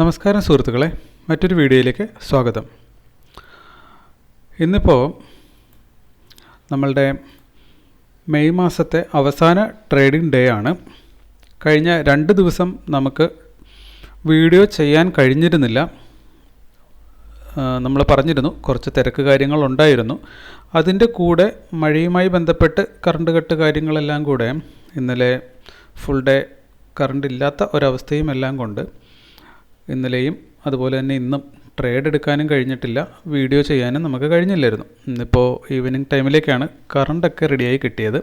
നമസ്കാരം സുഹൃത്തുക്കളെ മറ്റൊരു വീഡിയോയിലേക്ക് സ്വാഗതം. ഇന്നിപ്പോൾ നമ്മളുടെ മെയ് മാസത്തെ അവസാന ട്രേഡിംഗ് ഡേ ആണ്. കഴിഞ്ഞ രണ്ട് ദിവസം നമുക്ക് വീഡിയോ ചെയ്യാൻ കഴിഞ്ഞിരുന്നില്ല. നമ്മൾ പറഞ്ഞിരുന്നു കുറച്ച് തിരക്ക് കാര്യങ്ങളുണ്ടായിരുന്നു അതിന്റെ കൂടെ മഴയുമായി ബന്ധപ്പെട്ട് കറണ്ട് കട്ട് കാര്യങ്ങളെല്ലാം കൂടെ ഇന്നലെ ഫുൾ ഡേ കറണ്ട് ഇല്ലാത്ത ഒരവസ്ഥയും എല്ലാം കൊണ്ട് ഇന്നലെയും അതുപോലെ തന്നെ ഇന്നും ട്രേഡ് എടുക്കാനും കഴിഞ്ഞിട്ടില്ല. വീഡിയോ ചെയ്യാനും നമുക്ക് കഴിഞ്ഞില്ലായിരുന്നു. ഇന്നിപ്പോൾ ഈവനിങ് ടൈമിലേക്കാണ് കറണ്ടൊക്കെ റെഡിയായി കിട്ടിയത്.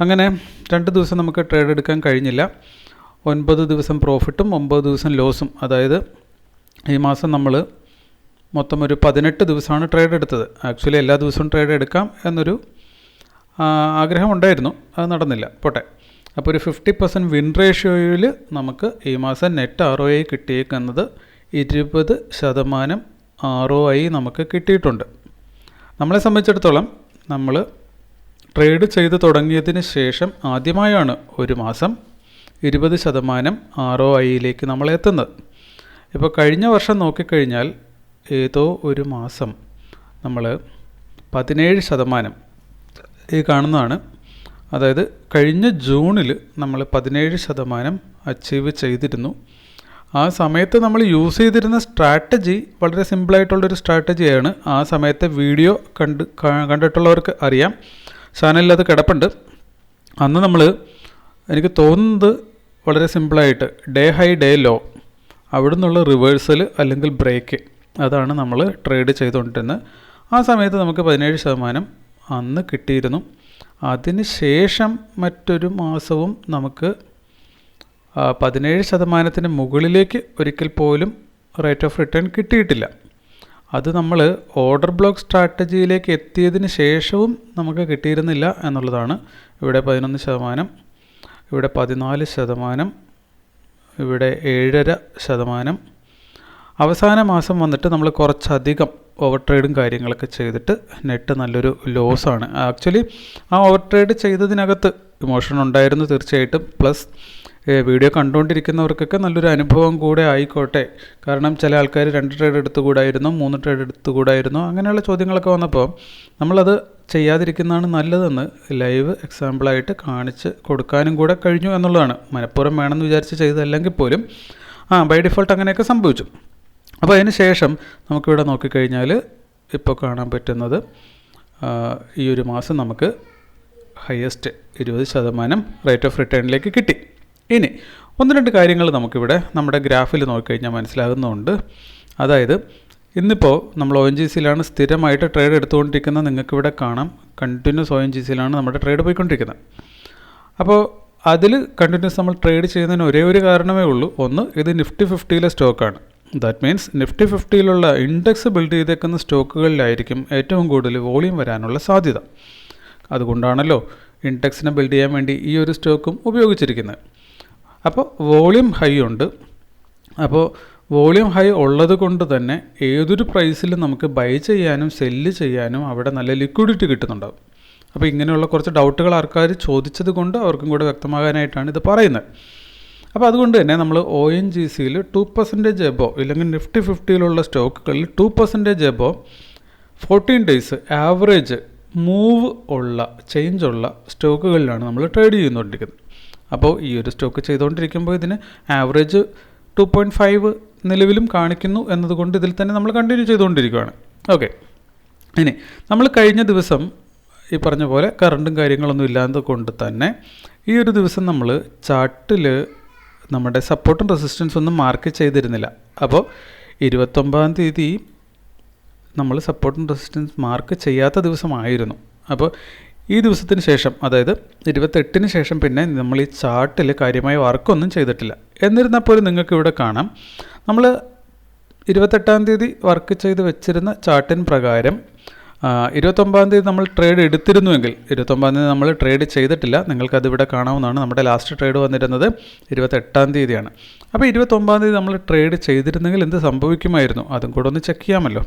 അങ്ങനെ രണ്ട് ദിവസം നമുക്ക് ട്രേഡ് എടുക്കാൻ കഴിഞ്ഞില്ല. ഒൻപത് ദിവസം പ്രോഫിറ്റും ഒമ്പത് ദിവസം ലോസും അതായത് ഈ മാസം നമ്മൾ മൊത്തം ഒരു പതിനെട്ട് ദിവസമാണ് ട്രേഡ് എടുത്തത്. ആക്ച്വലി എല്ലാ ദിവസവും ട്രേഡ് എടുക്കാം എന്നൊരു ആഗ്രഹം ഉണ്ടായിരുന്നു. അത് നടന്നില്ല. പോട്ടെ. അപ്പോൾ ഒരു ഫിഫ്റ്റി പെർസെന്റ് വിൻ റേഷ്യോയിൽ നമുക്ക് ഈ മാസം നെറ്റ് ആർ ഒ ഐ കിട്ടിയേക്കുന്നത് ഇരുപത് ശതമാനം ആർ ഒ ഐ നമുക്ക് കിട്ടിയിട്ടുണ്ട്. നമ്മളെ സംബന്ധിച്ചിടത്തോളം നമ്മൾ ട്രേഡ് ചെയ്ത് തുടങ്ങിയതിന് ശേഷം ആദ്യമായാണ് ഒരു മാസം ഇരുപത് ശതമാനം ആർ ഒ ഐയിലേക്ക് നമ്മൾ എത്തുന്നത്. ഇപ്പോൾ കഴിഞ്ഞ വർഷം നോക്കിക്കഴിഞ്ഞാൽ ഏതോ ഒരു മാസം നമ്മൾ പതിനേഴ് ശതമാനം ഈ കാണുന്നതാണ്. അതായത് കഴിഞ്ഞ ജൂണിൽ നമ്മൾ പതിനേഴ് ശതമാനം അച്ചീവ് ചെയ്തിരുന്നു. ആ സമയത്ത് നമ്മൾ യൂസ് ചെയ്തിരുന്ന സ്ട്രാറ്റജി വളരെ സിമ്പിളായിട്ടുള്ളൊരു സ്ട്രാറ്റജിയാണ് ആ സമയത്തെ വീഡിയോ കണ്ട് കണ്ടിട്ടുള്ളവർക്ക് അറിയാം. ചാനലിൽ അത് കിടപ്പുണ്ട്. അന്ന് നമ്മൾ എനിക്ക് തോന്നുന്നത് വളരെ സിമ്പിളായിട്ട് ഡേ ഹൈ ഡേ ലോ അവിടെ നിന്നുള്ള റിവേഴ്സൽ അല്ലെങ്കിൽ ബ്രേക്ക് അതാണ് നമ്മൾ ട്രേഡ് ചെയ്തുകൊണ്ടിരുന്നത്. ആ സമയത്ത് നമുക്ക് പതിനേഴ് ശതമാനം അന്ന് കിട്ടിയിരുന്നു. അതിന് ശേഷം മറ്റൊരു മാസവും നമുക്ക് പതിനേഴ് ശതമാനത്തിന് മുകളിലേക്ക് ഒരിക്കൽ പോലും റേറ്റ് ഓഫ് റിട്ടേൺ കിട്ടിയിട്ടില്ല. അത് നമ്മൾ ഓർഡർ ബ്ലോക്ക് സ്ട്രാറ്റജിയിലേക്ക് എത്തിയതിന് ശേഷവും നമുക്ക് കിട്ടിയിരുന്നില്ല എന്നുള്ളതാണ്. ഇവിടെ പതിനൊന്ന് ശതമാനം ഇവിടെ പതിനാല് ശതമാനം ഇവിടെ ഏഴര ശതമാനം. അവസാന മാസം വന്നിട്ട് നമ്മൾ കുറച്ചധികം ഓവർ ട്രേഡും കാര്യങ്ങളൊക്കെ ചെയ്തിട്ട് നെറ്റ് നല്ലൊരു ലോസാണ് ആക്ച്വലി ആ ഓവർ ട്രേഡ് ചെയ്തതിനകത്ത് ഇമോഷൻ ഉണ്ടായിരുന്നു തീർച്ചയായിട്ടും. പ്ലസ് വീഡിയോ കണ്ടുകൊണ്ടിരിക്കുന്നവർക്കൊക്കെ നല്ലൊരു അനുഭവം കൂടെ ആയിക്കോട്ടെ. കാരണം ചില ആൾക്കാർ രണ്ട് ട്രേഡ് എടുത്തുകൂടായിരുന്നു മൂന്ന് ട്രേഡ് എടുത്തുകൂടായിരുന്നു അങ്ങനെയുള്ള ചോദ്യങ്ങളൊക്കെ വന്നപ്പോൾ നമ്മളത് ചെയ്യാതിരിക്കുന്നതാണ് നല്ലതെന്ന് ലൈവ് എക്സാമ്പിളായിട്ട് കാണിച്ച് കൊടുക്കാനും കൂടെ കഴിഞ്ഞു എന്നുള്ളതാണ്. മനഃപൂർവം വേണമെന്ന് വിചാരിച്ച് ചെയ്തതല്ലെങ്കിൽ പോലും ആ ബൈ ഡിഫോൾട്ട് അങ്ങനെയൊക്കെ സംഭവിച്ചു. അപ്പോൾ അതിന് ശേഷം നമുക്കിവിടെ നോക്കിക്കഴിഞ്ഞാൽ ഇപ്പോൾ കാണാൻ പറ്റുന്നത് ഈ ഒരു മാസം നമുക്ക് ഹയസ്റ്റ് ഇരുപത് ശതമാനം റേറ്റ് ഓഫ് റിട്ടേണിലേക്ക് കിട്ടി. ഇനി ഒന്ന് രണ്ട് കാര്യങ്ങൾ നമുക്കിവിടെ നമ്മുടെ ഗ്രാഫിൽ നോക്കിക്കഴിഞ്ഞാൽ മനസ്സിലാകുന്നുണ്ട്. അതായത് ഇന്നിപ്പോൾ നമ്മൾ ഒ എൻ ജി സിയിലാണ് സ്ഥിരമായിട്ട് ട്രേഡ് എടുത്തുകൊണ്ടിരിക്കുന്നത്. നിങ്ങൾക്കിവിടെ കാണാം കണ്ടിന്യൂസ് ഒ എൻ ജി സിയിലാണ് നമ്മുടെ ട്രേഡ് പോയിക്കൊണ്ടിരിക്കുന്നത്. അപ്പോൾ അതിൽ കണ്ടിന്യൂസ് നമ്മൾ ട്രേഡ് ചെയ്യുന്നതിന് ഒരേ ഒരു കാരണമേ ഉള്ളൂ. ഒന്ന് ഇത് നിഫ്റ്റി ഫിഫ്റ്റിയിലെ സ്റ്റോക്കാണ് ദാറ്റ് മീൻസ് നിഫ്റ്റി ഫിഫ്റ്റിയിലുള്ള ഇൻഡെക്സ് ബിൽഡ് ചെയ്തേക്കുന്ന സ്റ്റോക്കുകളിലായിരിക്കും ഏറ്റവും കൂടുതൽ വോളിയം വരാനുള്ള സാധ്യത. അതുകൊണ്ടാണല്ലോ ഇൻഡെക്സിനെ ബിൽഡ് ചെയ്യാൻ വേണ്ടി ഈ ഒരു സ്റ്റോക്കും ഉപയോഗിച്ചിരിക്കുന്നത്. അപ്പോൾ വോളിയം ഹൈ ഉണ്ട്. അപ്പോൾ വോളിയം ഹൈ ഉള്ളത് കൊണ്ട് തന്നെ ഏതൊരു പ്രൈസിലും നമുക്ക് ബൈ ചെയ്യാനും സെല്ല് ചെയ്യാനും അവിടെ നല്ല ലിക്വിഡിറ്റി കിട്ടുന്നുണ്ടാവും. അപ്പോൾ ഇങ്ങനെയുള്ള കുറച്ച് ഡൗട്ടുകൾ ആൾക്കാർ ചോദിച്ചത് കൊണ്ട് അവർക്കും കൂടെ വ്യക്തമാകാനായിട്ടാണ് ഇത് പറയുന്നത്. അപ്പോൾ അതുകൊണ്ട് തന്നെ നമ്മൾ ഒ എൻ ജി സിയിൽ ടു പെർസെന്റേജ് എബോ ഇല്ലെങ്കിൽ നിഫ്റ്റി ഫിഫ്റ്റിയിലുള്ള സ്റ്റോക്കുകളിൽ two percentage above fourteen days average move ഉള്ള ചേഞ്ച് ഉള്ള സ്റ്റോക്കുകളിലാണ് നമ്മൾ ട്രേഡ് ചെയ്തുകൊണ്ടിരിക്കുന്നത്. അപ്പോൾ ഈ ഒരു സ്റ്റോക്ക് ചെയ്തുകൊണ്ടിരിക്കുമ്പോൾ ഇതിന് ആവറേജ് ടു പോയിന്റ് ഫൈവ് നിലവിലും കാണിക്കുന്നു എന്നതുകൊണ്ട് ഇതിൽ തന്നെ നമ്മൾ കണ്ടിന്യൂ ചെയ്തുകൊണ്ടിരിക്കുകയാണ്. ഓക്കെ ഇനി നമ്മൾ കഴിഞ്ഞ ദിവസം ഈ പറഞ്ഞ പോലെ കറണ്ടും കാര്യങ്ങളൊന്നും ഇല്ലാത്തത് കൊണ്ട് തന്നെ ഈ ഒരു ദിവസം നമ്മൾ ചാർട്ടിൽ നമ്മുടെ സപ്പോർട്ടും റെസിസ്റ്റൻസ് ഒന്നും മാർക്ക് ചെയ്തിരുന്നില്ല. അപ്പോൾ ഇരുപത്തൊമ്പതാം തീയതി നമ്മൾ സപ്പോർട്ടും റെസിസ്റ്റൻസ് മാർക്ക് ചെയ്യാത്ത ദിവസമായിരുന്നു. അപ്പോൾ ഈ ദിവസത്തിന് ശേഷം അതായത് ഇരുപത്തെട്ടിന് ശേഷം പിന്നെ നമ്മൾ ഈ ചാർട്ടിൽ കാര്യമായ വർക്കൊന്നും ചെയ്തിട്ടില്ല. എന്നിരുന്നാൽ പോലും നിങ്ങൾക്ക് ഇവിടെ കാണാം. നമ്മൾ ഇരുപത്തെട്ടാം തീയതി വർക്ക് ചെയ്ത് വെച്ചിരുന്ന ചാർട്ടിൻ പ്രകാരം ഇരുപത്തൊമ്പതാം തീയതി നമ്മൾ ട്രേഡ് എടുത്തിരുന്നുവെങ്കിൽ ഇരുപത്തൊമ്പതാം തീയതി നമ്മൾ ട്രേഡ് ചെയ്തിട്ടില്ല. നിങ്ങൾക്കത് ഇവിടെ കാണാവുന്നതാണ്. നമ്മുടെ ലാസ്റ്റ് ട്രേഡ് വന്നിരുന്നത് ഇരുപത്തെട്ടാം തീയതിയാണ്. അപ്പോൾ ഇരുപത്തൊമ്പതാം തീയതി നമ്മൾ ട്രേഡ് ചെയ്തിരുന്നെങ്കിൽ എന്ത് സംഭവിക്കുമായിരുന്നു? അതും കൂടെ ഒന്ന് ചെക്ക് ചെയ്യാമല്ലോ.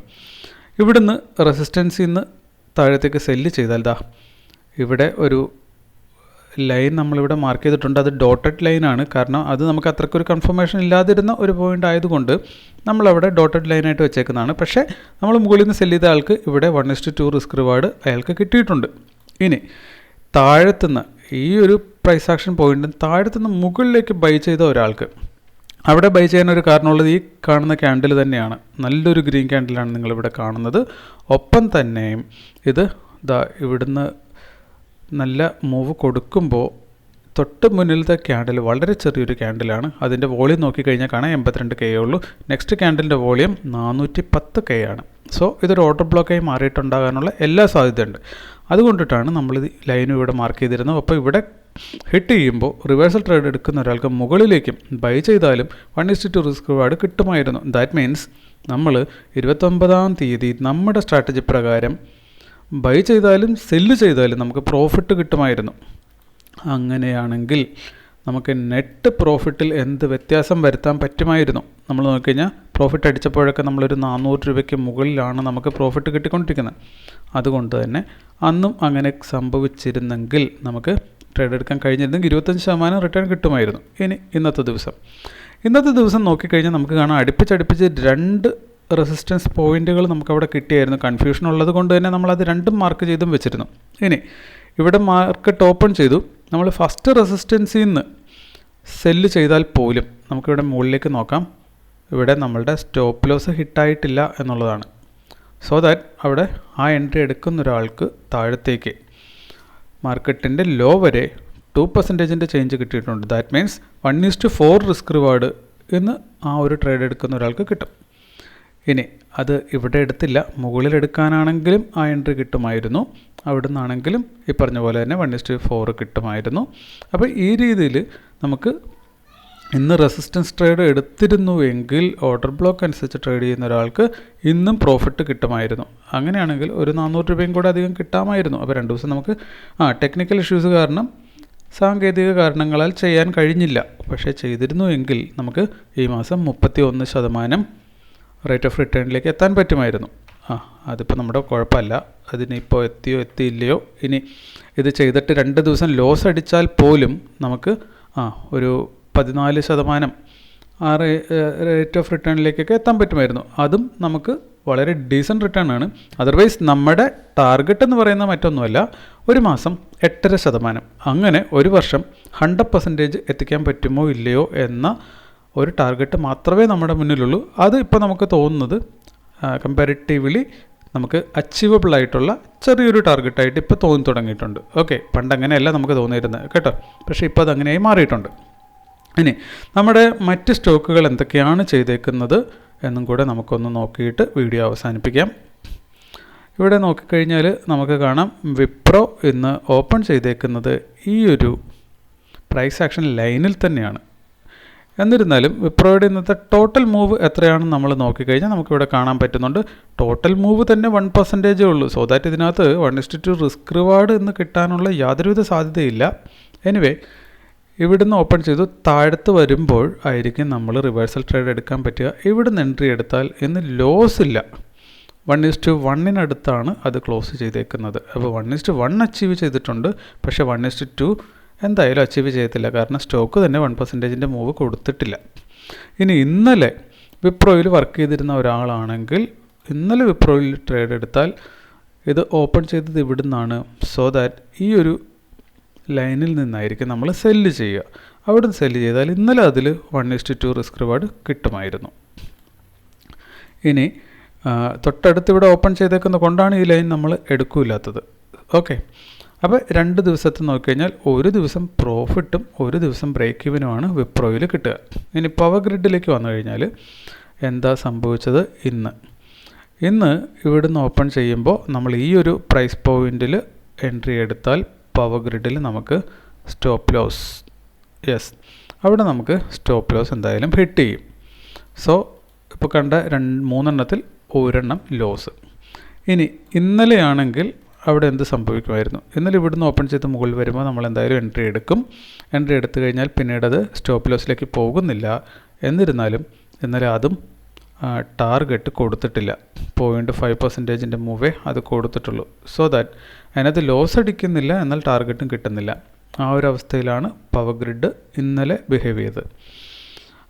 ഇവിടുന്ന് റെസിസ്റ്റൻസിന്ന് താഴത്തേക്ക് സെല്ല് ചെയ്താൽ ദാ ഇവിടെ ഒരു ലൈൻ നമ്മളിവിടെ മാർക്ക് ചെയ്തിട്ടുണ്ട്. അത് ഡോട്ടഡ് ലൈനാണ് കാരണം അത് നമുക്ക് അത്രയ്ക്കൊരു കൺഫർമേഷൻ ഇല്ലാതിരുന്ന ഒരു പോയിന്റ് ആയതുകൊണ്ട് നമ്മളവിടെ ഡോട്ടഡ് ലൈനായിട്ട് വെച്ചേക്കുന്നതാണ്. പക്ഷേ നമ്മൾ മുകളിൽ നിന്ന് സെല്ല് ചെയ്ത ആൾക്ക് ഇവിടെ one is to two risk reward അയാൾക്ക് കിട്ടിയിട്ടുണ്ട്. ഇനി താഴത്തുനിന്ന് ഈ ഒരു പ്രൈസ് ആക്ഷൻ പോയിന്റ് താഴത്തുനിന്ന് മുകളിലേക്ക് ബൈ ചെയ്ത ഒരാൾക്ക് അവിടെ ബൈ ചെയ്യാൻ ഒരു കാരണമുള്ളത് ഈ കാണുന്ന ക്യാൻഡിൽ തന്നെയാണ്. നല്ലൊരു ഗ്രീൻ ക്യാൻഡിലാണ് നിങ്ങളിവിടെ കാണുന്നത്. ഒപ്പം തന്നെ ഇത് ഇതാ ഇവിടുന്ന് നല്ല മൂവ് കൊടുക്കുമ്പോൾ തൊട്ട് മുന്നിലത്തെ ക്യാൻഡിൽ വളരെ ചെറിയൊരു ക്യാൻഡിലാണ് അതിന്റെ വോളിയം നോക്കിക്കഴിഞ്ഞാൽ കാണാം എൺപത്തിരണ്ട് കെ ഉള്ളൂ. നെക്സ്റ്റ് ക്യാൻഡിലിന്റെ വോളിയം നാനൂറ്റി പത്ത് കെ ആണ്. സോ ഇതൊരു ഓർഡർ ബ്ലോക്കായി മാറിയിട്ടുണ്ടാകാനുള്ള എല്ലാ സാധ്യതയുണ്ട്. അതുകൊണ്ടിട്ടാണ് നമ്മൾ ലൈനും ഇവിടെ മാർക്ക് ചെയ്തിരുന്നത്. അപ്പോൾ ഇവിടെ ഹിറ്റ് ചെയ്യുമ്പോൾ റിവേഴ്സൽ ട്രേഡ് എടുക്കുന്ന ഒരാൾക്ക് മുകളിലേക്കും ബൈ ചെയ്താലും one is to two risk reward കിട്ടുമായിരുന്നു. ദാറ്റ് മീൻസ് നമ്മൾ ഇരുപത്തൊമ്പതാം തീയതി നമ്മുടെ സ്ട്രാറ്റജി പ്രകാരം ബൈ ചെയ്താലും സെല്ല് ചെയ്താലും നമുക്ക് പ്രോഫിറ്റ് കിട്ടുമായിരുന്നു. അങ്ങനെയാണെങ്കിൽ നമുക്ക് നെറ്റ് പ്രോഫിറ്റിൽ എന്ത് വ്യത്യാസം വരുത്താൻ പറ്റുമായിരുന്നു? നമ്മൾ നോക്കിക്കഴിഞ്ഞാൽ പ്രോഫിറ്റ് അടിച്ചപ്പോഴൊക്കെ നമ്മളൊരു നാനൂറ് രൂപയ്ക്ക് മുകളിലാണ് നമുക്ക് പ്രോഫിറ്റ് കിട്ടിക്കൊണ്ടിരിക്കുന്നത്. അതുകൊണ്ട് തന്നെ അന്നും അങ്ങനെ സംഭവിച്ചിരുന്നെങ്കിൽ നമുക്ക് ട്രേഡ് എടുക്കാൻ കഴിഞ്ഞിരുന്നെങ്കിൽ ഇരുപത്തഞ്ച് ശതമാനം റിട്ടേൺ കിട്ടുമായിരുന്നു. ഇനി ഇന്നത്തെ ദിവസം. ഇന്നത്തെ ദിവസം നോക്കിക്കഴിഞ്ഞാൽ നമുക്ക് കാണാം അടുപ്പിച്ചടുപ്പിച്ച് രണ്ട് റെസിസ്റ്റൻസ് പോയിന്റുകൾ നമുക്കവിടെ കിട്ടിയായിരുന്നു. കൺഫ്യൂഷൻ ഉള്ളത് കൊണ്ട് തന്നെ നമ്മളത് രണ്ടും മാർക്ക് ചെയ്തും വെച്ചിരുന്നു. ഇനി ഇവിടെ മാർക്കറ്റ് ഓപ്പൺ ചെയ്തു. നമ്മൾ ഫസ്റ്റ് റെസിസ്റ്റൻസിൽ നിന്ന് സെല്ല് ചെയ്താൽ പോലും നമുക്കിവിടെ മുകളിലേക്ക് നോക്കാം. ഇവിടെ നമ്മളുടെ സ്റ്റോപ്പ് ലോസ് ഹിറ്റായിട്ടില്ല എന്നുള്ളതാണ്. സോ ദാറ്റ് അവിടെ ആ എൻട്രി എടുക്കുന്ന ഒരാൾക്ക് താഴത്തേക്ക് മാർക്കറ്റിന്റെ ലോ വരെ ടു പെർസെന്റേജിന്റെ ചേഞ്ച് കിട്ടിയിട്ടുണ്ട്. That means one is to four risk reward എന്ന് ആ ഒരു ട്രേഡ് എടുക്കുന്ന ഒരാൾക്ക് കിട്ടും. ഇനി അത് ഇവിടെ എടുത്തില്ല. മുകളിൽ എടുക്കാനാണെങ്കിലും ആ എൻട്രി കിട്ടുമായിരുന്നു. അവിടെ നിന്നാണെങ്കിലും ഈ പറഞ്ഞ പോലെ തന്നെ വൺ ഇസ്റ്റ് ഫോർ കിട്ടുമായിരുന്നു. അപ്പോൾ ഈ രീതിയിൽ നമുക്ക് ഇന്ന് റെസിസ്റ്റൻസ് ട്രേഡ് എടുത്തിരുന്നു എങ്കിൽ ഓർഡർ ബ്ലോക്ക് അനുസരിച്ച് ട്രേഡ് ചെയ്യുന്ന ഒരാൾക്ക് ഇന്നും പ്രോഫിറ്റ് കിട്ടുമായിരുന്നു. അങ്ങനെയാണെങ്കിൽ ഒരു നാനൂറ് രൂപയും കൂടെ അധികം കിട്ടാമായിരുന്നു. അപ്പോൾ രണ്ട് ദിവസം നമുക്ക് ആ ടെക്നിക്കൽ ഇഷ്യൂസ് കാരണം സാങ്കേതിക കാരണങ്ങളാൽ ചെയ്യാൻ കഴിഞ്ഞില്ല. പക്ഷേ ചെയ്തിരുന്നു എങ്കിൽ നമുക്ക് ഈ മാസം മുപ്പത്തി ഒന്ന് ശതമാനം റേറ്റ് ഓഫ് റിട്ടേണിലേക്ക് എത്താൻ പറ്റുമായിരുന്നു. ആ അതിപ്പോൾ നമ്മുടെ കുഴപ്പമല്ല. അതിനിപ്പോൾ എത്തിയോ എത്തിയില്ലയോ? ഇനി ഇത് ചെയ്തിട്ട് രണ്ട് ദിവസം ലോസ് അടിച്ചാൽ പോലും നമുക്ക് ആ ഒരു പതിനാല് ശതമാനം ആ റേറ്റ് ഓഫ് റിട്ടേണിലേക്കൊക്കെ എത്താൻ പറ്റുമായിരുന്നു. അതും നമുക്ക് വളരെ ഡീസന്റ് റിട്ടേൺ ആണ്. അതർവൈസ് നമ്മുടെ ടാർഗറ്റ് എന്ന് പറയുന്ന മറ്റൊന്നുമല്ല ഒരു മാസം എട്ടര ശതമാനം. അങ്ങനെ ഒരു വർഷം ഹൺഡ്രഡ് പെർസെന്റേജ് എത്തിക്കാൻ പറ്റുമോ ഇല്ലയോ എന്ന ഒരു ടാർഗറ്റ് മാത്രമേ നമ്മുടെ മുന്നിലുള്ളൂ. അത് ഇപ്പോൾ നമുക്ക് തോന്നുന്നത് കമ്പാരിറ്റീവ്ലി നമുക്ക് അച്ചീവബിൾ ആയിട്ടുള്ള ചെറിയൊരു ടാർഗറ്റായിട്ട് ഇപ്പോൾ തോന്നി തുടങ്ങിയിട്ടുണ്ട്. ഓക്കെ പണ്ട് അങ്ങനെയല്ല നമുക്ക് തോന്നിയിരുന്നത് കേട്ടോ. പക്ഷേ ഇപ്പോൾ അത് അങ്ങനെയായി മാറിയിട്ടുണ്ട്. ഇനി നമ്മുടെ മറ്റ് സ്റ്റോക്കുകൾ എന്തൊക്കെയാണ് ചെയ്തേക്കുന്നത് എന്നും കൂടെ നമുക്കൊന്ന് നോക്കിയിട്ട് വീഡിയോ അവസാനിപ്പിക്കാം. ഇവിടെ നോക്കിക്കഴിഞ്ഞാൽ നമുക്ക് കാണാം വിപ്രോ ഇന്ന് ഓപ്പൺ ചെയ്തേക്കുന്നത് ഈ ഒരു പ്രൈസ് ആക്ഷൻ ലൈനിൽ തന്നെയാണ്. എന്നിരുന്നാലും വിപ്രോയുടെ ഇന്നത്തെ ടോട്ടൽ മൂവ് എത്രയാണെന്ന് നമ്മൾ നോക്കിക്കഴിഞ്ഞാൽ നമുക്കിവിടെ കാണാൻ പറ്റുന്നുണ്ട്. ടോട്ടൽ മൂവ് തന്നെ വൺ പെർസെന്റേജേ ഉള്ളൂ. സോ ദാറ്റ് ഇതിനകത്ത് one is to two risk reward എന്ന് കിട്ടാനുള്ള യാതൊരുവിധ സാധ്യതയില്ല. എനിവേ ഇവിടുന്ന് ഓപ്പൺ ചെയ്തു. താഴത്ത് വരുമ്പോൾ ആയിരിക്കും നമ്മൾ റിവേഴ്സൽ ട്രേഡ് എടുക്കാൻ പറ്റുക. ഇവിടുന്ന് എൻട്രി എടുത്താൽ ഇന്ന് ലോസ് ഇല്ല. വൺ ഇസ്റ്റ് വണ്ണിനടുത്താണ് അത് ക്ലോസ് ചെയ്തേക്കുന്നത്. അപ്പോൾ വൺ ഇസ്റ്റ് വൺ അച്ചീവ് ചെയ്തിട്ടുണ്ട്. പക്ഷേ വൺ ഇസ്റ്റ് ടു എന്തായാലും അച്ചീവ് ചെയ്യത്തില്ല. കാരണം സ്റ്റോക്ക് തന്നെ വൺ പെർസെന്റേജിന്റെ മൂവ് കൊടുത്തിട്ടില്ല. ഇനി ഇന്നലെ വിപ്രോയിൽ വർക്ക് ചെയ്തിരുന്ന ഒരാളാണെങ്കിൽ ഇന്നലെ വിപ്രോയിൽ ട്രേഡ് എടുത്താൽ ഇത് ഓപ്പൺ ചെയ്തത് ഇവിടുന്നാണ്. സോ ദാറ്റ് ഈ ഒരു ലൈനിൽ നിന്നായിരിക്കും നമ്മൾ സെല്ല് ചെയ്യുക. അവിടെ നിന്ന് സെല്ല് ചെയ്താൽ ഇന്നലെ അതിൽ one is to two risk reward കിട്ടുമായിരുന്നു. ഇനി തൊട്ടടുത്ത് ഇവിടെ ഓപ്പൺ ചെയ്തേക്കുന്ന കൊണ്ടാണ് ഈ ലൈൻ നമ്മൾ എടുക്കില്ലാത്തത്. ഓക്കെ അപ്പോൾ രണ്ട് ദിവസത്തെ നോക്കിക്കഴിഞ്ഞാൽ ഒരു ദിവസം പ്രോഫിറ്റും ഒരു ദിവസം ബ്രേക്ക് ഇവനുമാണ് വിപ്രോയിൽ കിട്ടുക. ഇനി പവർ ഗ്രിഡിലേക്ക് വന്നു കഴിഞ്ഞാൽ എന്താ സംഭവിച്ചത്? ഇന്ന്. ഇന്ന് ഇവിടുന്ന് ഓപ്പൺ ചെയ്യുമ്പോൾ നമ്മൾ ഈ ഒരു പ്രൈസ് പോയിന്റിൽ എൻട്രി എടുത്താൽ പവർ ഗ്രിഡിൽ നമുക്ക് സ്റ്റോപ്പ് ലോസ് യെസ് അവിടെ നമുക്ക് സ്റ്റോപ്പ് ലോസ് എന്തായാലും ഹിറ്റ് ചെയ്യും. സോ ഇപ്പോൾ കണ്ട രണ്ട് മൂന്നെണ്ണത്തിൽ ഒരെണ്ണം ലോസ് ഇനി ഇന്നലെയാണെങ്കിൽ അവിടെ എന്ത് സംഭവിക്കുമായിരുന്നു? എന്നാൽ ഇവിടുന്ന് ഓപ്പൺ ചെയ്ത് മുകളിൽ വരുമ്പോൾ നമ്മൾ എന്തായാലും എൻട്രി എടുക്കും. എൻട്രി എടുത്തു കഴിഞ്ഞാൽ പിന്നീട് അത് സ്റ്റോപ്പ് ലോസിലേക്ക് പോകുന്നില്ല എന്നിരുന്നാലും എന്നാൽ അതും ടാർഗറ്റ് കൊടുത്തിട്ടില്ല. പോയിന്റ് ഫൈവ് പെർസെന്റേജിന്റെ മൂവേ അത് കൊടുത്തിട്ടുള്ളൂ. സോ ദാറ്റ് അതിനകത്ത് ലോസ് അടിക്കുന്നില്ല എന്നാൽ ടാർഗറ്റും കിട്ടുന്നില്ല. ആ ഒരു അവസ്ഥയിലാണ് പവർ ഗ്രിഡ് ഇന്നലെ ബിഹേവ് ചെയ്തത്.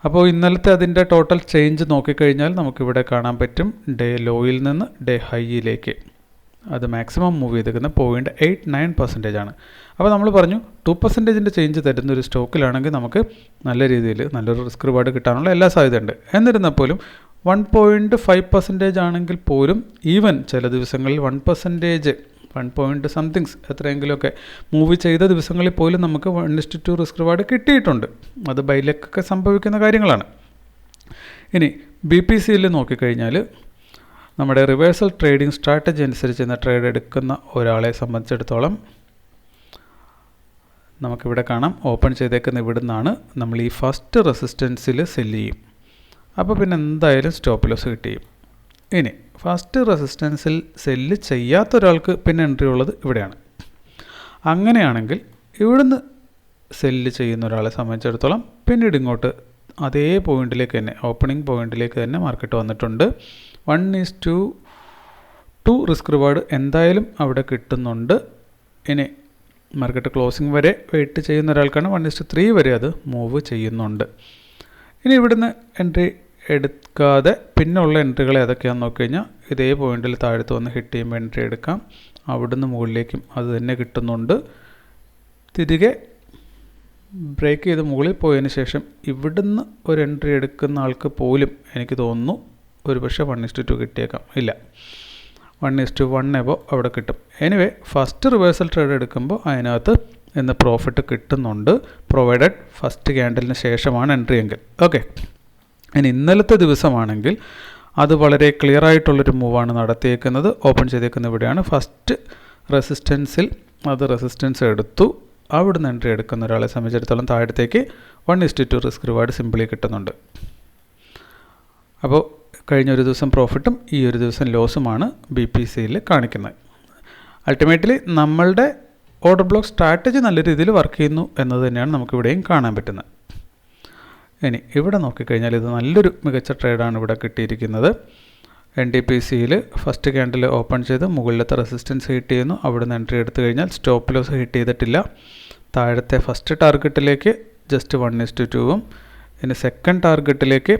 അപ്പോൾ ഇന്നലത്തെ അതിന്റെ ടോട്ടൽ ചേഞ്ച് നോക്കിക്കഴിഞ്ഞാൽ നമുക്കിവിടെ കാണാൻ പറ്റും. ഡേ ലോയിൽ നിന്ന് ഡേ ഹൈയിലേക്ക് അത് മാക്സിമം മൂവ് ചെയ്തേക്കുന്നത് പോയിന്റ് എയ്റ്റ് നയൻ പെർസെന്റേജ് ആണ്. അപ്പോൾ നമ്മൾ പറഞ്ഞു ടു പെർസെന്റേജിന്റെ ചേഞ്ച് തരുന്ന ഒരു സ്റ്റോക്കിലാണെങ്കിൽ നമുക്ക് നല്ല രീതിയിൽ നല്ലൊരു റിസ്ക് റിവാർഡ് കിട്ടാനുള്ള എല്ലാ സാധ്യതയുണ്ട്. എന്നിരുന്നാൽ പോലും വൺ പോയിന്റ് ഫൈവ് പെർസെന്റേജ് ആണെങ്കിൽ പോലും ഈവൻ ചില ദിവസങ്ങളിൽ one percentage one point somethings എത്രയെങ്കിലുമൊക്കെ move ചെയ്ത ദിവസങ്ങളിൽ പോലും നമുക്ക് one is to two risk reward കിട്ടിയിട്ടുണ്ട്. അത് ബൈലക്കൊക്കെ സംഭവിക്കുന്ന കാര്യങ്ങളാണ്. ഇനി ബി പി സിയിൽ നോക്കിക്കഴിഞ്ഞാൽ നമ്മുടെ റിവേഴ്സൽ ട്രേഡിംഗ് സ്ട്രാറ്റജി അനുസരിച്ച് ഇന്ന് ട്രേഡ് എടുക്കുന്ന ഒരാളെ സംബന്ധിച്ചിടത്തോളം നമുക്കിവിടെ കാണാം. ഓപ്പൺ ചെയ്തേക്കുന്ന ഇവിടെ നിന്നാണ് നമ്മൾ ഈ ഫസ്റ്റ് റെസിസ്റ്റൻസിൽ സെല്ല് ചെയ്യും. അപ്പോൾ പിന്നെ എന്തായാലും സ്റ്റോപ്പ് ലോസ് കിട്ടിയും ഇനി ഫസ്റ്റ് റെസിസ്റ്റൻസിൽ സെല്ല് ചെയ്യാത്ത ഒരാൾക്ക് പിന്നെ എൻട്രി ഉള്ളത് ഇവിടെയാണ്. അങ്ങനെയാണെങ്കിൽ ഇവിടുന്ന് സെല്ല് ചെയ്യുന്ന ഒരാളെ സംബന്ധിച്ചിടത്തോളം പിന്നീട് ഇങ്ങോട്ട് അതേ പോയിന്റിലേക്ക് തന്നെ ഓപ്പണിംഗ് പോയിന്റിലേക്ക് തന്നെ മാർക്കറ്റ് വന്നിട്ടുണ്ട്. One is to two risk reward എന്തായാലും അവിടെ കിട്ടുന്നുണ്ട്. ഇനി മാർക്കറ്റ് ക്ലോസിംഗ് വരെ വെയിറ്റ് ചെയ്യുന്ന ഒരാൾക്കാണ്. വൺ ഇസ്റ്റ് ത്രീ വരെ അത് മൂവ് ചെയ്യുന്നുണ്ട്. ഇനി ഇവിടുന്ന് എൻട്രി എടുക്കാതെ പിന്നുള്ള എൻട്രികൾ ഏതൊക്കെയാണെന്ന് നോക്കി കഴിഞ്ഞാൽ ഇതേ പോയിന്റിൽ താഴത്ത് വന്ന് ഹിറ്റ് ചെയ്യുമ്പോൾ എൻട്രി എടുക്കാം. അവിടുന്ന് മുകളിലേക്കും അത് തന്നെ കിട്ടുന്നുണ്ട്. തിരികെ ബ്രേക്ക് ചെയ്ത് മുകളിൽ പോയതിന് ശേഷം ഇവിടുന്ന് ഒരു എൻട്രി എടുക്കുന്ന ആൾക്ക് പോലും എനിക്ക് തോന്നുന്നു ഒരു പക്ഷേ വൺ ഇസ്റ്റ് ടു കിട്ടിയേക്കാം. ഇല്ല. വൺ ഇസ്റ്റ് വൺ എബോ അവിടെ കിട്ടും. എനിവേ ഫസ്റ്റ് റിവേഴ്സൽ ട്രേഡ് എടുക്കുമ്പോൾ അതിനകത്ത് ഇന്ന് പ്രോഫിറ്റ് കിട്ടുന്നുണ്ട്. പ്രൊവൈഡഡ് ഫസ്റ്റ് ക്യാൻഡലിന് ശേഷമാണ് എൻട്രി എങ്കിൽ. ഓക്കെ ഇനി ഇന്നലത്തെ ദിവസമാണെങ്കിൽ അത് വളരെ ക്ലിയർ ആയിട്ടുള്ളൊരു മൂവാണ് നടത്തിയേക്കുന്നത്. ഓപ്പൺ ചെയ്തേക്കുന്നത് ഇവിടെയാണ്. ഫസ്റ്റ് റെസിസ്റ്റൻസിൽ അത് റെസിസ്റ്റൻസ് എടുത്തു. അവിടുന്ന് എൻട്രി എടുക്കുന്ന ഒരാളെ സംബന്ധിച്ചിടത്തോളം താഴത്തേക്ക് one is to two risk reward simply കിട്ടുന്നുണ്ട്. അപ്പോൾ കഴിഞ്ഞ ഒരു ദിവസം പ്രോഫിറ്റും ഈ ഒരു ദിവസം ലോസുമാണ് ബി പി സിയിൽ കാണിക്കുന്നത്. അൾട്ടിമേറ്റ്ലി നമ്മളുടെ ഓർഡർ ബ്ലോക്ക് സ്ട്രാറ്റജി നല്ല രീതിയിൽ വർക്ക് ചെയ്യുന്നു എന്നത് തന്നെയാണ് നമുക്കിവിടെയും കാണാൻ പറ്റുന്നത്. ഇനി ഇവിടെ നോക്കിക്കഴിഞ്ഞാൽ ഇത് നല്ലൊരു മികച്ച ട്രേഡാണ് ഇവിടെ കിട്ടിയിരിക്കുന്നത്. എൻ ഡി പി സിയിൽ ഫസ്റ്റ് ക്യാൻഡിൽ ഓപ്പൺ ചെയ്ത് മുകളിലത്തെ റെസിസ്റ്റൻസ് ഹിറ്റ് ചെയ്യുന്നു. അവിടുന്ന് എൻട്രി എടുത്തു കഴിഞ്ഞാൽ സ്റ്റോപ്പ് ലോസ് ഹിറ്റ് ചെയ്തിട്ടില്ല. താഴത്തെ ഫസ്റ്റ് ടാർഗറ്റിലേക്ക് ജസ്റ്റ് വൺ ഇസ്റ്റു ടുവും ഇനി സെക്കൻഡ് ടാർഗറ്റിലേക്ക്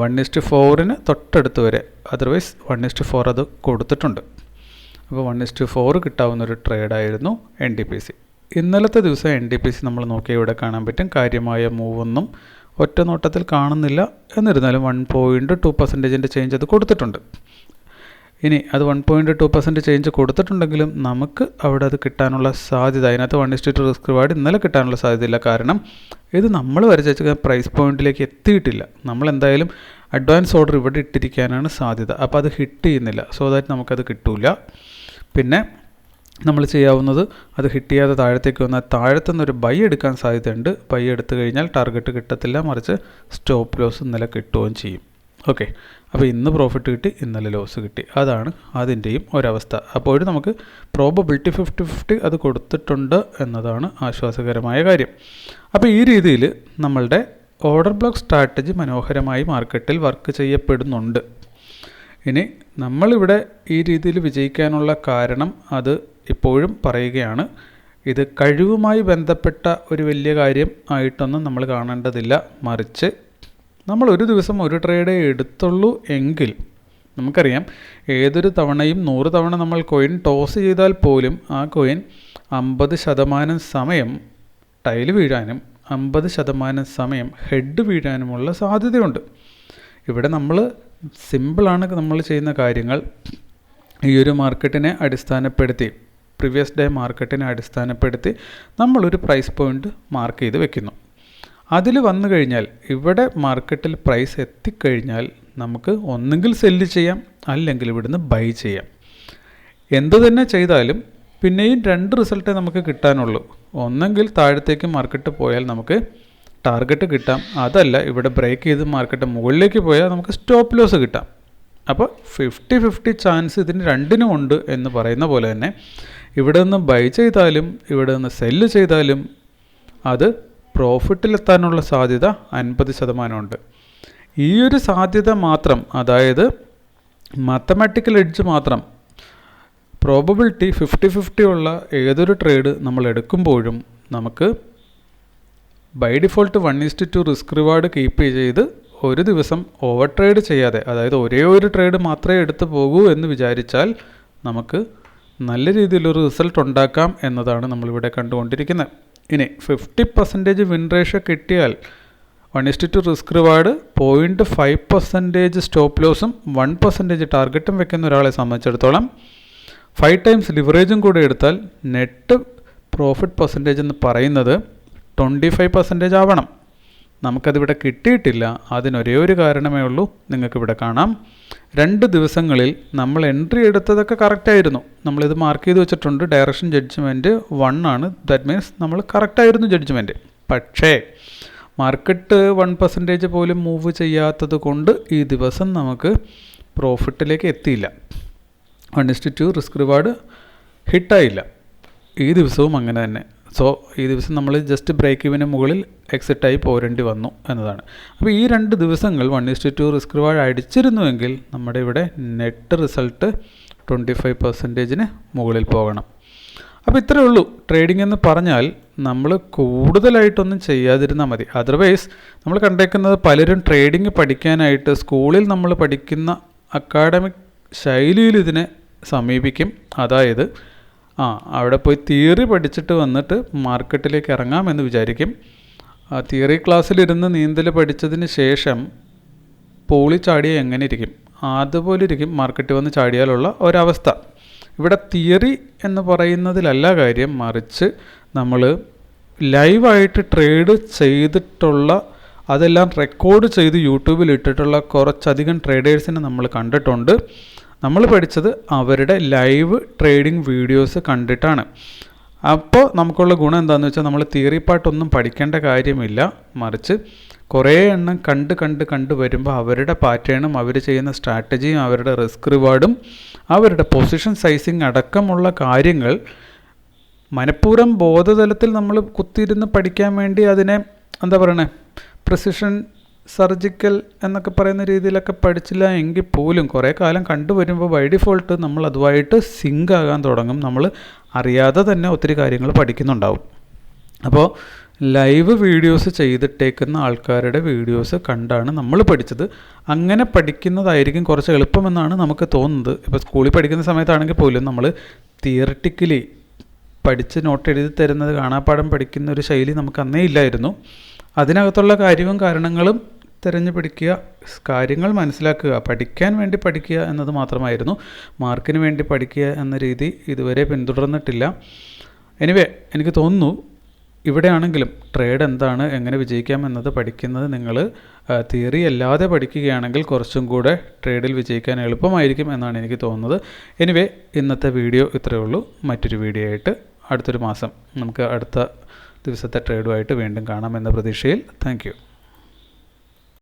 വൺ ഇസ്റ്റ് ഫോറിന് തൊട്ടടുത്ത് വരെ. അതർവൈസ് വൺ ഇസ്റ്റ് ഫോർ അത് കൊടുത്തിട്ടുണ്ട്. അപ്പോൾ വൺ ഇസ്റ്റ് ഫോർ കിട്ടാവുന്ന ഒരു ട്രേഡായിരുന്നു എൻ ഡി പി സി ഇന്നലത്തെ ദിവസം എൻ ഡി പി സി നമ്മൾ നോക്കിയാൽ ഇവിടെ കാണാൻ പറ്റും. കാര്യമായ മൂവൊന്നും ഒറ്റ നോട്ടത്തിൽ കാണുന്നില്ല. എന്നിരുന്നാലും വൺ പോയിന്റ് ടു പെർസെന്റേജിന്റെ ചേഞ്ച് അത് കൊടുത്തിട്ടുണ്ട്. ഇനി അത് one point two percent change കൊടുത്തിട്ടുണ്ടെങ്കിലും നമുക്ക് അവിടെ അത് കിട്ടാനുള്ള സാധ്യത അതിനകത്ത് one is to two risk reward ഇന്നലെ കിട്ടാനുള്ള സാധ്യതയില്ല. കാരണം ഇത് നമ്മൾ വരച്ച പ്രൈസ് പോയിന്റിലേക്ക് എത്തിയിട്ടില്ല. നമ്മൾ എന്തായാലും അഡ്വാൻസ് ഓർഡർ ഇവിടെ ഇട്ടിരിക്കാനാണ് സാധ്യത. അപ്പോൾ അത് ഹിറ്റ് ചെയ്യുന്നില്ല. സോ ദാറ്റ് നമുക്കത് കിട്ടില്ല പിന്നെ നമ്മൾ ചെയ്യാവുന്നത് അത് ഹിറ്റ് ചെയ്യാതെ താഴത്തേക്ക് വന്നാൽ താഴത്തു നിന്നൊരു ബൈ എടുക്കാൻ സാധ്യതയുണ്ട്. ബൈ എടുത്തു കഴിഞ്ഞാൽ ടാർഗറ്റ് കിട്ടത്തില്ല. മറിച്ച് സ്റ്റോപ്പ് ലോസ് ഇന്നലെ കിട്ടുകയും ചെയ്യും. ഓക്കെ അപ്പോൾ ഇന്ന് പ്രോഫിറ്റ് കിട്ടി ഇന്നലെ ലോസ് കിട്ടി. അതാണ് അതിന്റെയും ഒരവസ്ഥ. അപ്പോൾ നമുക്ക് പ്രോബബിലിറ്റി ഫിഫ്റ്റി ഫിഫ്റ്റി അത് കൊടുത്തിട്ടുണ്ട് എന്നതാണ് ആശ്വാസകരമായ കാര്യം. അപ്പോൾ ഈ രീതിയിൽ നമ്മളുടെ ഓർഡർ ബ്ലോക്ക് സ്ട്രാറ്റജി മനോഹരമായി മാർക്കറ്റിൽ വർക്ക് ചെയ്യപ്പെടുന്നുണ്ട്. ഇനി നമ്മളിവിടെ ഈ രീതിയിൽ വിജയിക്കാനുള്ള കാരണം അത് ഇപ്പോഴും പറയുകയാണ്. ഇത് കഴിവുമായി ബന്ധപ്പെട്ട ഒരു വലിയ കാര്യം ആയിട്ടൊന്നും നമ്മൾ കാണേണ്ടതില്ല. മറിച്ച് നമ്മൾ ഒരു ദിവസം ഒരു ട്രേഡേ എടുത്തുള്ളൂ എങ്കിൽ നമുക്കറിയാം ഏതൊരു തവണയും നൂറ് തവണ നമ്മൾ കോയിൻ ടോസ് ചെയ്താൽ പോലും ആ കോയിൻ അമ്പത് ശതമാനം സമയം ടൈൽ വീഴാനും അമ്പത് ശതമാനം സമയം ഹെഡ് വീഴാനുമുള്ള സാധ്യതയുണ്ട്. ഇവിടെ നമ്മൾ സിമ്പിളാണ് നമ്മൾ ചെയ്യുന്ന കാര്യങ്ങൾ. ഈ ഒരു മാർക്കറ്റിനെ അടിസ്ഥാനപ്പെടുത്തി പ്രീവിയസ് ഡേ മാർക്കറ്റിനെ അടിസ്ഥാനപ്പെടുത്തി നമ്മളൊരു പ്രൈസ് പോയിന്റ് മാർക്ക് ചെയ്ത് വെക്കുന്നു. അതിൽ വന്നു കഴിഞ്ഞാൽ ഇവിടെ മാർക്കറ്റിൽ പ്രൈസ് എത്തിക്കഴിഞ്ഞാൽ നമുക്ക് ഒന്നുകിൽ സെല്ല് ചെയ്യാം അല്ലെങ്കിൽ ഇവിടുന്ന് ബൈ ചെയ്യാം. എന്തു തന്നെ ചെയ്താലും പിന്നെയും രണ്ട് റിസൾട്ടേ നമുക്ക് കിട്ടാനുള്ളൂ. ഒന്നെങ്കിൽ താഴത്തേക്ക് മാർക്കറ്റ് പോയാൽ നമുക്ക് ടാർഗറ്റ് കിട്ടാം. അതല്ല ഇവിടെ ബ്രേക്ക് ചെയ്ത് മാർക്കറ്റ് മുകളിലേക്ക് പോയാൽ നമുക്ക് സ്റ്റോപ്പ് ലോസ് കിട്ടാം. അപ്പോൾ ഫിഫ്റ്റി ഫിഫ്റ്റി ചാൻസ് ഇതിന് രണ്ടിനും ഉണ്ട് എന്ന് പറയുന്ന പോലെ തന്നെ ഇവിടെ നിന്ന് ബൈ ചെയ്താലും ഇവിടെ നിന്ന് സെല്ല് ചെയ്താലും അത് പ്രോഫിറ്റിലെത്താനുള്ള സാധ്യത അൻപത് ശതമാനമുണ്ട്. ഈ ഒരു സാധ്യത മാത്രം അതായത് മാത്തമാറ്റിക്കൽ എഡ്ജ് മാത്രം പ്രോബബിലിറ്റി ഫിഫ്റ്റി ഫിഫ്റ്റി ഉള്ള ഏതൊരു ട്രേഡ് നമ്മൾ എടുക്കുമ്പോഴും നമുക്ക് by default one is to two risk reward keep ചെയ്ത് ഒരു ദിവസം ഓവർ ട്രേഡ് ചെയ്യാതെ അതായത് ഒരേ ഒരു ട്രേഡ് മാത്രമേ എടുത്തു പോകൂ എന്ന് വിചാരിച്ചാൽ നമുക്ക് നല്ല രീതിയിലൊരു റിസൾട്ട് ഉണ്ടാക്കാം എന്നതാണ് നമ്മളിവിടെ കണ്ടുകൊണ്ടിരിക്കുന്നത്. ഇനി ഫിഫ്റ്റി പെർസെന്റേജ് വിൻ റേഷ്യോ കിട്ടിയാൽ one is to two risk reward point five percentage stop ലോസും one percentage ടാർഗറ്റും വെക്കുന്ന ഒരാളെ സംബന്ധിച്ചിടത്തോളം ഫൈവ് ടൈംസ് ലിവറേജും കൂടെ എടുത്താൽ നെറ്റ് പ്രോഫിറ്റ് പെർസെന്റേജ് എന്ന് പറയുന്നത് ട്വന്റി ഫൈവ് പെർസെന്റേജ് ആവണം. നമുക്കതിവിടെ കിട്ടിയിട്ടില്ല. അതിനൊരേ ഒരു കാരണമേ ഉള്ളൂ. നിങ്ങൾക്കിവിടെ കാണാം. രണ്ട് ദിവസങ്ങളിൽ നമ്മൾ എൻട്രി എടുത്തതൊക്കെ കറക്റ്റായിരുന്നു നമ്മളിത് മാർക്ക് ചെയ്ത് വെച്ചിട്ടുണ്ട്. ഡയറക്ഷൻ ജഡ്ജ്മെന്റ് വൺ ആണ്. ദാറ്റ് മീൻസ് നമ്മൾ കറക്റ്റായിരുന്നു ജഡ്ജ്മെന്റ് പക്ഷേ മാർക്കറ്റ് വൺ പെർസെന്റേജ് പോലും മൂവ് ചെയ്യാത്തത് കൊണ്ട് ഈ ദിവസം നമുക്ക് പ്രോഫിറ്റിലേക്ക് എത്തിയില്ല. One is to two risk reward ഹിറ്റായില്ല ഈ ദിവസവും അങ്ങനെ തന്നെ. സോ ഈ ദിവസം നമ്മൾ ജസ്റ്റ് ബ്രേക്ക് ഇവന് മുകളിൽ എക്സിറ്റായി പോരേണ്ടി വന്നു എന്നതാണ്. അപ്പോൾ ഈ രണ്ട് ദിവസങ്ങൾ one is to two risk reward അടിച്ചിരുന്നുവെങ്കിൽ നമ്മുടെ ഇവിടെ നെറ്റ് റിസൾട്ട് ട്വന്റി ഫൈവ് പെർസെന്റേജിന് മുകളിൽ പോകണം. അപ്പോൾ ഇത്രയേ ഉള്ളൂ. ട്രേഡിംഗ് എന്ന് പറഞ്ഞാൽ നമ്മൾ കൂടുതലായിട്ടൊന്നും ചെയ്യാതിരുന്നാൽ മതി. അതർവൈസ് നമ്മൾ കണ്ടേക്കുന്നത് പലരും ട്രേഡിംഗ് പഠിക്കാനായിട്ട് സ്കൂളിൽ നമ്മൾ പഠിക്കുന്ന അക്കാഡമിക് ശൈലിയിൽ ഇതിനെ സമീപിക്കും. അതായത് ആ അവിടെ പോയി തിയറി പഠിച്ചിട്ട് വന്നിട്ട് മാർക്കറ്റിലേക്ക് ഇറങ്ങാമെന്ന് വിചാരിക്കും. ആ തിയറി ക്ലാസ്സിലിരുന്ന് നീന്തൽ പഠിച്ചതിന് ശേഷം പോളി ചാടിയ എങ്ങനെ ഇരിക്കും അതുപോലെ ഇരിക്കും മാർക്കറ്റിൽ വന്ന് ചാടിയാലുള്ള ഒരവസ്ഥ. ഇവിടെ തിയറി എന്ന് പറയുന്നതിലല്ല കാര്യം മറിച്ച് നമ്മൾ ലൈവായിട്ട് ട്രേഡ് ചെയ്തിട്ടുള്ള അതെല്ലാം റെക്കോർഡ് ചെയ്ത് യൂട്യൂബിൽ ഇട്ടിട്ടുള്ള കുറച്ചധികം ട്രേഡേഴ്സിനെ നമ്മൾ കണ്ടിട്ടുണ്ട്. നമ്മൾ പഠിച്ചത് അവരുടെ ലൈവ് ട്രേഡിംഗ് വീഡിയോസ് കണ്ടിട്ടാണ്. അപ്പോൾ നമുക്കുള്ള ഗുണം എന്താണെന്ന് വെച്ചാൽ നമ്മൾ തിയറി പാട്ടൊന്നും പഠിക്കേണ്ട കാര്യമില്ല. മറിച്ച് കുറേ എണ്ണം കണ്ട് കണ്ട് കണ്ട് വരുമ്പോൾ അവരുടെ പാറ്റേണും അവർ ചെയ്യുന്ന സ്ട്രാറ്റജിയും അവരുടെ റിസ്ക് റിവാർഡും അവരുടെ പൊസിഷൻ സൈസിങ് അടക്കമുള്ള കാര്യങ്ങൾ മനഃപൂർവം ബോധതലത്തിൽ നമ്മൾ കുത്തിയിരുന്ന് പഠിക്കാൻ വേണ്ടി അതിനെ എന്താ പറയണേ? പ്രിസിഷൻ സർജിക്കൽ എന്നൊക്കെ പറയുന്ന രീതിയിലൊക്കെ പഠിച്ചില്ല എങ്കിൽ പോലും കുറേ കാലം കണ്ടുവരുമ്പോൾ ബൈ ഡിഫോൾട്ട് നമ്മൾ അതുമായിട്ട് സിങ്ക് ആകാൻ തുടങ്ങും. നമ്മൾ അറിയാതെ തന്നെ ഒത്തിരി കാര്യങ്ങൾ പഠിക്കുന്നുണ്ടാവും. അപ്പോൾ ലൈവ് വീഡിയോസ് ചെയ്തിട്ടേക്കുന്ന ആൾക്കാരുടെ വീഡിയോസ് കണ്ടാണ് നമ്മൾ പഠിച്ചത്. അങ്ങനെ പഠിക്കുന്നതായിരിക്കും കുറച്ച് എളുപ്പമെന്നാണ് നമുക്ക് തോന്നുന്നത്. ഇപ്പോൾ സ്കൂളിൽ പഠിക്കുന്ന സമയത്താണെങ്കിൽ പോലും നമ്മൾ തിയറട്ടിക്കലി പഠിച്ച് നോട്ട് എഴുതി തരുന്നത് കാണാപ്പാടം പഠിക്കുന്ന ഒരു ശൈലി നമുക്ക് അന്നേ ഇല്ലായിരുന്നു. അതിനകത്തുള്ള കാര്യവും കാരണങ്ങളും തിരഞ്ഞു പിടിക്കുക കാര്യങ്ങൾ മനസ്സിലാക്കുക പഠിക്കാൻ വേണ്ടി പഠിക്കുക എന്നത് മാത്രമായിരുന്നു. മാർക്കിന് വേണ്ടി പഠിക്കുക എന്ന രീതി ഇതുവരെ പിന്തുടർന്നിട്ടില്ല. എനിവേ എനിക്ക് തോന്നുന്നു ഇവിടെയാണെങ്കിലും ട്രേഡ് എന്താണ് എങ്ങനെ വിജയിക്കാം എന്നത് പഠിക്കുന്നത് നിങ്ങൾ തിയറി അല്ലാതെ പഠിക്കുകയാണെങ്കിൽ കുറച്ചും കൂടെ ട്രേഡിൽ വിജയിക്കാൻ എളുപ്പമായിരിക്കും എന്നാണ് എനിക്ക് തോന്നുന്നത്. എനിവേ ഇന്നത്തെ വീഡിയോ ഇത്രയേ ഉള്ളൂ. മറ്റൊരു വീഡിയോ ആയിട്ട് അടുത്തൊരു മാസം നമുക്ക് അടുത്ത ദിവസത്തെ ട്രേഡുമായിട്ട് വീണ്ടും കാണാം എന്ന പ്രതീക്ഷയിൽ. താങ്ക്